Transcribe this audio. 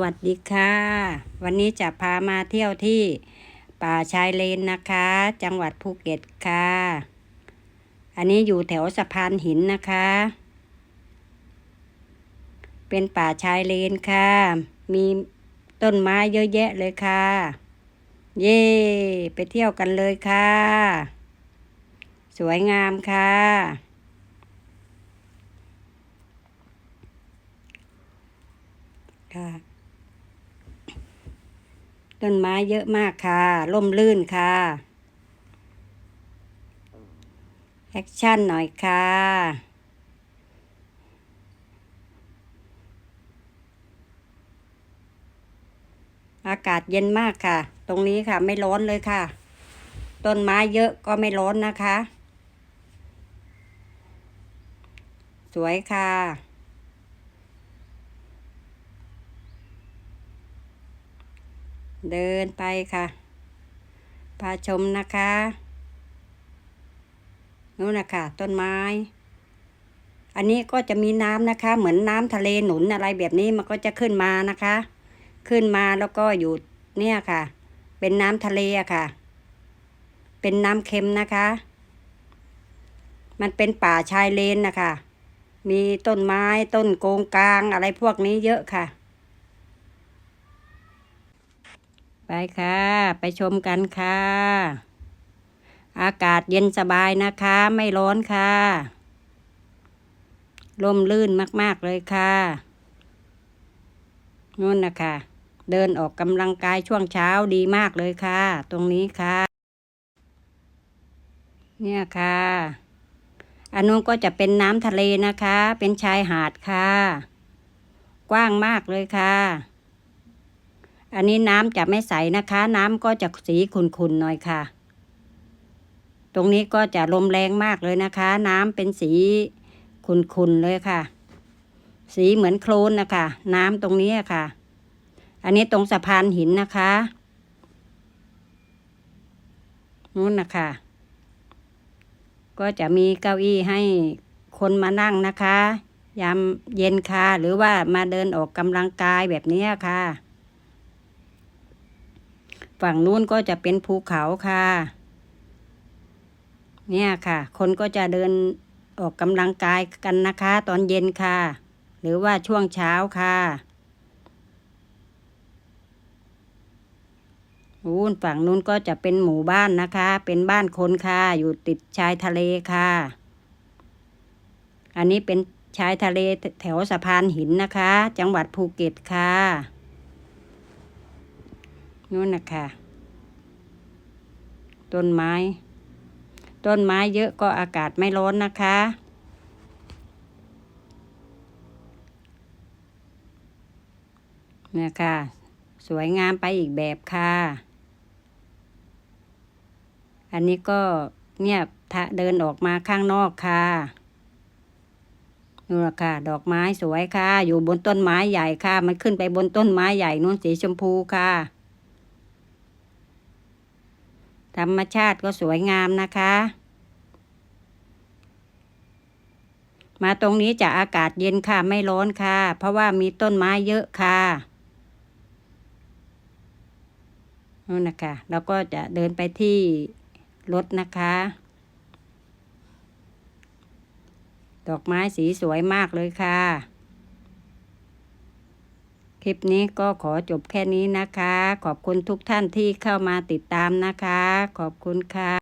วัสดีค่ะ วันนี้จะพามาเที่ยวที่ป่าชายเลนนะคะ จังหวัดภูเก็ตค่ะ อันนี้อยู่แถวสะพานหินนะคะ เป็นป่าชายเลนค่ะ มีต้นไม้เยอะแยะเลยค่ะ เย่ไปเที่ยวกันเลยค่ะ สวยงามค่ะค่ะ ต้นไม้เยอะมากค่ะ ร่มรื่นค่ะแอคชั่นหน่อยค่ะอากาศเย็นมากค่ะ ตรงนี้ค่ะไม่ร้อนเลยค่ะ ต้นไม้เยอะก็ไม่ร้อนนะคะ สวยค่ะ เดินไปค่ะ พาชมนะคะนู่นนะคะต้นไม้ อันนี้ก็จะมีน้ำนะคะ เหมือนน้ำทะเลหนุนอะไรแบบนี้มันก็จะขึ้นมานะคะ ขึ้นมาแล้วก็อยู่เนี่ยค่ะ เป็นน้ำทะเลอะค่ะ เป็นน้ำเค็มนะคะ มันเป็นป่าชายเลนนะคะ มีต้นไม้ต้นโกงกลางอะไรพวกนี้เยอะค่ะ ไปค่ะ ไปชมกันค่ะ อากาศเย็นสบายนะคะ ไม่ร้อนค่ะร่มรื่นมากๆเลยค่ะนู่นนะคะ เดินออกกำลังกายช่วงเช้าดีมากเลยค่ะ ตรงนี้ค่ะ เนี่ยค่ะอันนู้นก็จะเป็นน้ำทะเลนะคะ เป็นชายหาดค่ะ กว้างมากเลยค่ะ อันนี้น้ำจะไม่ใสนะคะ น้ำก็จะสีขุ่นๆหน่อยค่ะ ตรงนี้ก็จะลมแรงมากเลยนะคะ น้ำเป็นสีขุ่นๆเลยค่ะ สีเหมือนโคลนนะคะ น้ำตรงนี้ค่ะ อันนี้ตรงสะพานหินนะคะนู้นนะคะ ก็จะมีเก้าอี้ให้คนมานั่งนะคะ ยามเย็นค่ะ หรือว่ามาเดินออกกำลังกายแบบนี้ค่ะ ฝั่งนู้นก็จะเป็นภูเขาค่ะ เนี่ยค่ะ คนก็จะเดินออกกำลังกายกันนะคะ ตอนเย็นค่ะ หรือว่าช่วงเช้าค่ะนู้นฝั่งนู้นก็จะเป็นหมู่บ้านนะคะ เป็นบ้านคนค่ะ อยู่ติดชายทะเลค่ะ อันนี้เป็นชายทะเลแถวสะพานหินนะคะ จังหวัดภูเก็ตค่ะ นู่นนะคะต้นไม้ ต้นไม้เยอะก็อากาศไม่ร้อนนะคะ เนี่ยค่ะ สวยงามไปอีกแบบค่ะ อันนี้ก็เนี่ยถ้าเดินออกมาข้างนอกค่ะนู่นค่ะ ดอกไม้สวยค่ะ อยู่บนต้นไม้ใหญ่ค่ะ มันขึ้นไปบนต้นไม้ใหญ่นู่นสีชมพูค่ะ ธรรมชาติก็สวยงามนะคะ มาตรงนี้จะอากาศเย็นค่ะไม่ร้อนค่ะ เพราะว่ามีต้นไม้เยอะค่ะนู่นนะคะแล้วก็จะเดินไปที่รถนะคะ ดอกไม้สีสวยมากเลยค่ะ คลิปนี้ก็ขอจบแค่นี้นะคะ ขอบคุณทุกท่านที่เข้ามาติดตามนะคะ ขอบคุณค่ะ